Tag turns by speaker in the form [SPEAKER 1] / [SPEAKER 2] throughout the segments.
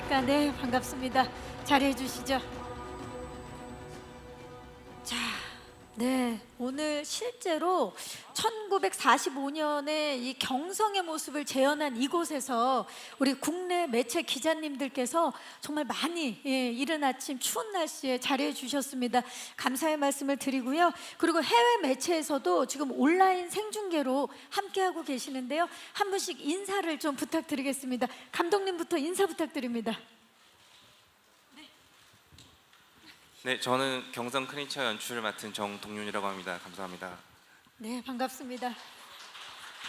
[SPEAKER 1] 안녕하십니까? 네, 반갑습니다. 자리해 주시죠. 네, 오늘 실제로 1945년에 이 경성의 모습을 재현한 이곳에서 우리 국내 매체 기자님들께서 정말 많이 예, 이른 아침 추운 날씨에 자리해 주셨습니다. 감사의 말씀을 드리고요. 그리고 해외 매체에서도 지금 온라인 생중계로 함께하고 계시는데요. 한 분씩 인사를 좀 부탁드리겠습니다. 감독님부터 인사 부탁드립니다.
[SPEAKER 2] 네, 저는 경성 크리처 연출을 맡은 정동윤이라고 합니다. 감사합니다.
[SPEAKER 1] 네, 반갑습니다.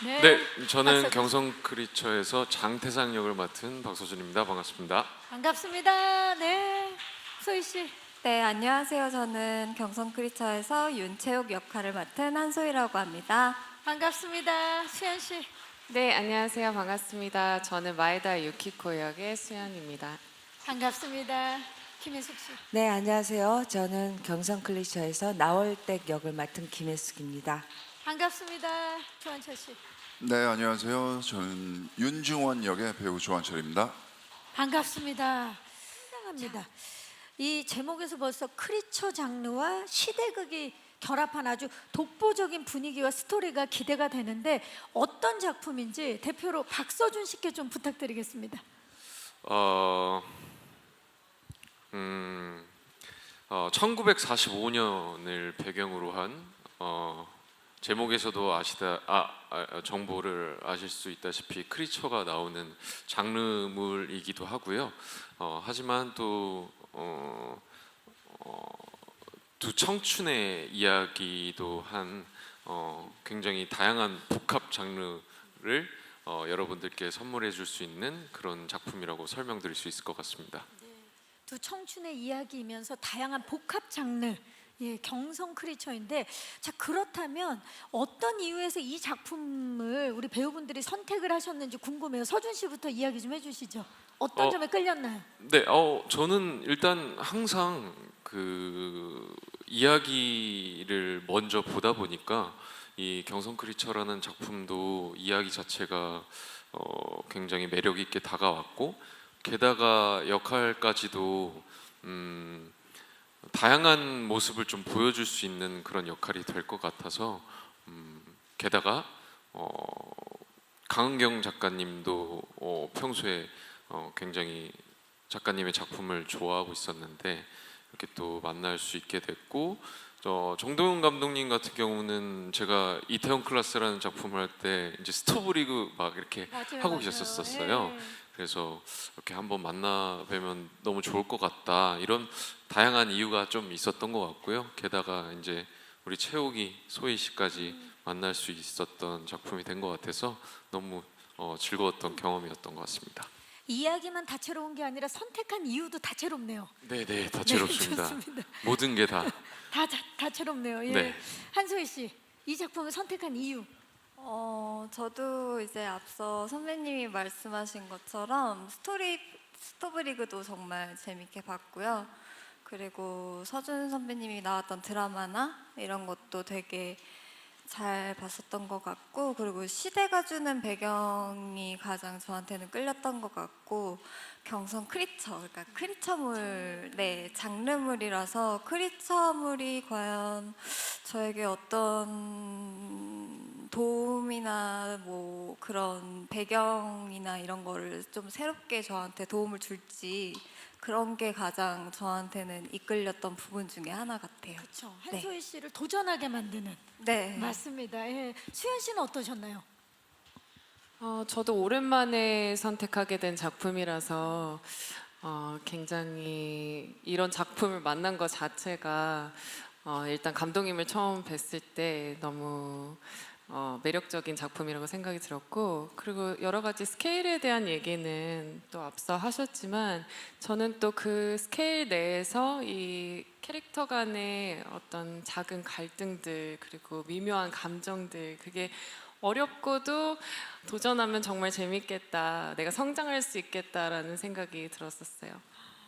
[SPEAKER 1] 네,
[SPEAKER 3] 네, 저는
[SPEAKER 1] 박서준.
[SPEAKER 3] 경성 크리처에서 장태상 역을 맡은 박서준입니다. 반갑습니다.
[SPEAKER 1] 반갑습니다. 네, 소희 씨.
[SPEAKER 4] 네, 안녕하세요. 저는 경성 크리처에서 윤채욱 역할을 맡은 한소희라고 합니다.
[SPEAKER 1] 반갑습니다. 수현 씨.
[SPEAKER 5] 네, 안녕하세요. 반갑습니다. 저는 마에다 유키코 역의 수연입니다.
[SPEAKER 1] 반갑습니다. 김혜숙 씨.
[SPEAKER 6] 네, 안녕하세요. 저는 경성 클리처에서 나월댁 역을 맡은 김혜숙입니다.
[SPEAKER 1] 반갑습니다. 조한철 씨.
[SPEAKER 7] 네 안녕하세요. 저는 윤중원 역의 배우 조한철입니다.
[SPEAKER 1] 반갑습니다. 환영합니다. 이 제목에서 벌써 크리처 장르와 시대극이 결합한 아주 독보적인 분위기와 스토리가 기대가 되는데 어떤 작품인지 대표로 박서준 씨께 좀 부탁드리겠습니다.
[SPEAKER 3] 어, 음, 어, 1945년을 배경으로 한 어, 제목에서도 아시다 아, 아, 정보를 아실 수 있다시피 크리처가 나오는 장르물이기도 하고요. 어, 하지만 또 어, 어, 두 청춘의 이야기도 한 어, 굉장히 다양한 복합 장르를 어, 여러분들께 선물해 줄 수 있는 그런 작품이라고 설명드릴 수 있을 것 같습니다.
[SPEAKER 1] 두 청춘의 이야기이면서 다양한 복합 장르 예, 경성 크리처인데 자 그렇다면 어떤 이유에서 이 작품을 우리 배우분들이 선택을 하셨는지 궁금해요. 서준 씨부터 이야기 좀 해주시죠. 어떤
[SPEAKER 3] 어,
[SPEAKER 1] 점에 끌렸나요?
[SPEAKER 3] 네, 어, 저는 일단 항상 그 이야기를 먼저 보다 보니까 이 경성 크리처라는 작품도 이야기 자체가 어, 굉장히 매력 있게 다가왔고 게다가 역할까지도 음, 다양한 모습을 좀 보여줄 수 있는 그런 역할이 될 것 같아서 음, 게다가 어, 강은경 작가님도 어, 평소에 어, 굉장히 작가님의 작품을 좋아하고 있었는데 이렇게 또 만날 수 있게 됐고 저 정동윤 감독님 같은 경우는 제가 이태원 클라스라는 작품을 할 때 이제 스토브리그 막 이렇게
[SPEAKER 1] 맞아요,
[SPEAKER 3] 하고
[SPEAKER 1] 맞아요.
[SPEAKER 3] 계셨었어요.
[SPEAKER 1] 예.
[SPEAKER 3] 그래서 이렇게 한번 만나 뵈면 너무 좋을 것 같다 이런 다양한 이유가 좀 있었던 것 같고요. 게다가 이제 우리 채욱이 소희 씨까지 만날 수 있었던 작품이 된 것 같아서 너무 어, 즐거웠던 경험이었던 것 같습니다.
[SPEAKER 1] 이야기만 다채로운 게 아니라 선택한 이유도 다채롭네요.
[SPEAKER 3] 네 네 다채롭습니다.
[SPEAKER 1] 네, 좋습니다.
[SPEAKER 3] 모든 게 다.
[SPEAKER 1] 다, 다 다채롭네요. 예.
[SPEAKER 3] 네.
[SPEAKER 1] 한소희 씨, 이 작품을 선택한 이유.
[SPEAKER 4] 어, 저도 이제 앞서 선배님이 말씀하신 것처럼 스토리 스토브리그도 정말 재밌게 봤고요. 그리고 서준 선배님이 나왔던 드라마나 이런 것도 되게 잘 봤었던 것 같고 그리고 시대가 주는 배경이 가장 저한테는 끌렸던 것 같고 경성 크리처 그러니까 크리처물 네 장르물이라서 크리처물이 과연 저에게 어떤 도움이나 뭐 그런 배경이나 이런 거를 좀 새롭게 저한테 도움을 줄지 그런 게 가장 저한테는 이끌렸던 부분 중에 하나 같아요.
[SPEAKER 1] 그렇죠.
[SPEAKER 4] 네.
[SPEAKER 1] 한소희 씨를 도전하게 만드는.
[SPEAKER 4] 네.
[SPEAKER 1] 맞습니다. 예. 수현 씨는 어떠셨나요?
[SPEAKER 5] 어, 저도 오랜만에 선택하게 된 작품이라서 어, 굉장히 이런 작품을 만난 것 자체가 어, 일단 감독님을 처음 뵀을 때 너무 어, 매력적인 작품이라고 생각이 들었고 그리고 여러 가지 스케일에 대한 얘기는 또 앞서 하셨지만 저는 또 그 스케일 내에서 이 캐릭터 간의 어떤 작은 갈등들 그리고 미묘한 감정들 그게 어렵고도 도전하면 정말 재밌겠다 내가 성장할 수 있겠다라는 생각이 들었었어요.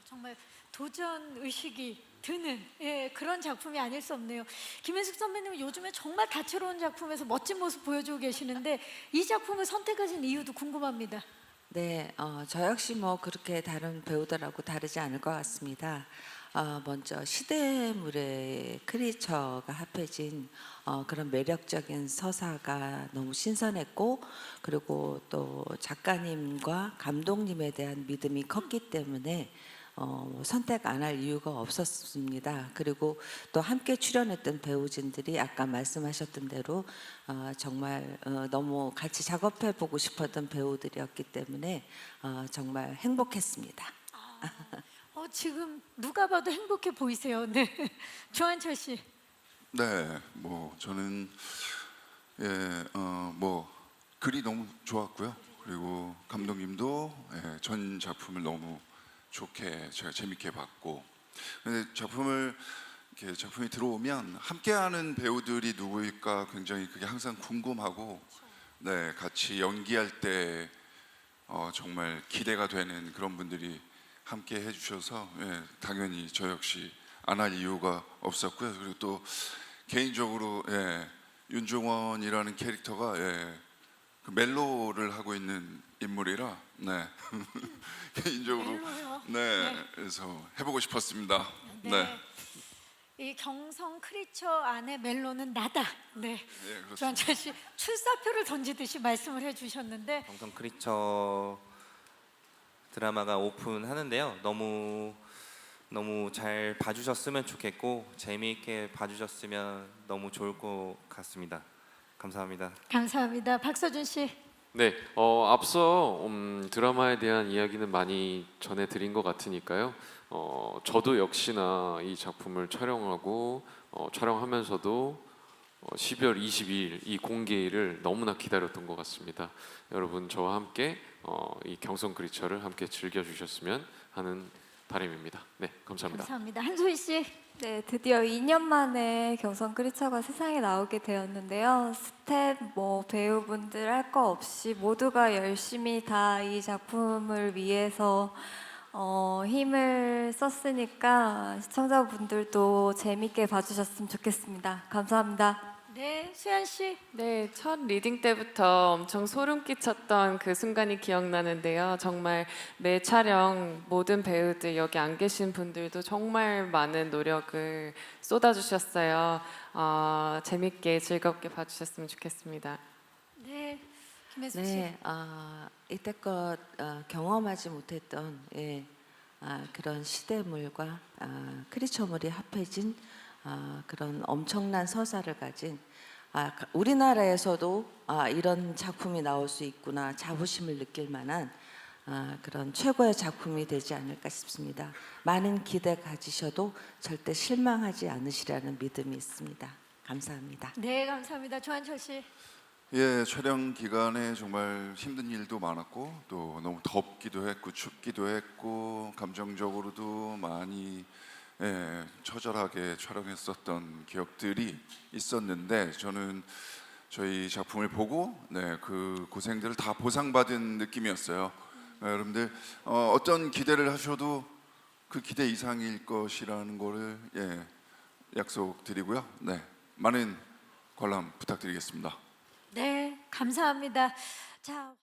[SPEAKER 1] 정말 도전 의식이 드는 예, 그런 작품이 아닐 수 없네요. 김현숙 선배님은 요즘에 정말 다채로운 작품에서 멋진 모습 보여주고 계시는데 이 작품을 선택하신 이유도 궁금합니다.
[SPEAKER 6] 네, 어, 저 역시 뭐 그렇게 다른 배우들하고 다르지 않을 것 같습니다. 어, 먼저 시대물의 크리처가 합해진 어, 그런 매력적인 서사가 너무 신선했고 그리고 또 작가님과 감독님에 대한 믿음이 컸기 때문에 어, 뭐 선택 안 할 이유가 없었습니다. 그리고 또 함께 출연했던 배우진들이 아까 말씀하셨던 대로 어, 정말 어, 너무 같이 작업해 보고 싶었던 배우들이었기 때문에 어, 정말 행복했습니다.
[SPEAKER 1] 어, 지금 누가 봐도 행복해 보이세요. 네. 조한철 씨.
[SPEAKER 7] 네, 뭐 저는 예, 어, 뭐 글이 너무 좋았고요. 그리고 감독님도 예, 전 작품을 너무 좋게 제가 재밌게 봤고, 근데 작품을 이렇게 작품이 들어오면 함께하는 배우들이 누구일까 굉장히 그게 항상 궁금하고, 네, 같이 연기할 때 어, 정말 기대가 되는 그런 분들이 함께 해주셔서 예, 당연히 저 역시 안 할 이유가 없었고요. 그리고 또 개인적으로 예, 윤종원이라는 캐릭터가 예, 그 멜로를 하고 있는 인물이라 네 개인적으로
[SPEAKER 1] 멜로요?
[SPEAKER 7] 네, 그래서 해보고 싶었습니다. 네,
[SPEAKER 1] 이 경성 크리처 안에 멜로는 나다. 네.
[SPEAKER 7] 예, 그렇습니다.
[SPEAKER 1] 조한철 씨 출사표를 던지듯이 말씀을 해주셨는데
[SPEAKER 2] 경성 크리처 드라마가 오픈하는데요. 너무 너무 잘 봐주셨으면 좋겠고 재미있게 봐주셨으면 너무 좋을 것 같습니다. 감사합니다.
[SPEAKER 1] 감사합니다. 박서준 씨.
[SPEAKER 3] 네, 어, 앞서 음, 드라마에 대한 이야기는 많이 전해드린 것 같으니까요. 어, 저도 역시나 이 작품을 촬영하고 어, 촬영하면서도 어, 12월 22일 이 공개일을 너무나 기다렸던 것 같습니다. 여러분 저와 함께 어, 이 경성 크리처를 함께 즐겨주셨으면 하는 바람입니다. 네, 감사합니다.
[SPEAKER 1] 감사합니다. 한소희 씨.
[SPEAKER 4] 네, 드디어 2년 만에 경성 크리처가 세상에 나오게 되었는데요. 스텝, 뭐 배우분들 할 거 없이 모두가 열심히 다 이 작품을 위해서 어, 힘을 썼으니까 시청자분들도 재밌게 봐주셨으면 좋겠습니다. 감사합니다.
[SPEAKER 1] 네, 수현 씨.
[SPEAKER 5] 네, 첫 리딩 때부터 엄청 소름 끼쳤던 그 순간이 기억나는데요. 정말 매 촬영 모든 배우들 여기 안 계신 분들도 정말 많은 노력을 쏟아주셨어요. 어, 재밌게 즐겁게 봐주셨으면 좋겠습니다.
[SPEAKER 1] 네. 김혜숙 씨.
[SPEAKER 6] 네, 아, 이때껏 어, 경험하지 못했던 예, 아, 그런 시대물과 아, 크리처물이 합해진 아, 그런 엄청난 서사를 가진 아, 가- 우리나라에서도 아, 이런 작품이 나올 수 있구나 자부심을 느낄 만한 아, 그런 최고의 작품이 되지 않을까 싶습니다. 많은 기대 가지셔도 절대 실망하지 않으시라는 믿음이 있습니다. 감사합니다.
[SPEAKER 1] 네, 감사합니다. 조한철 씨.
[SPEAKER 7] 예, 촬영 기간에 정말 힘든 일도 많았고 또 너무 덥기도 했고 춥기도 했고 감정적으로도 많이 예, 처절하게 촬영했었던 기억들이 있었는데 저는 저희 작품을 보고 네, 그 고생들을 다 보상받은 느낌이었어요. 예, 여러분들 어, 어떤 기대를 하셔도 그 기대 이상일 것이라는 거를 예, 약속드리고요. 네, 많은 관람 부탁드리겠습니다.
[SPEAKER 1] 네, 감사합니다. 자.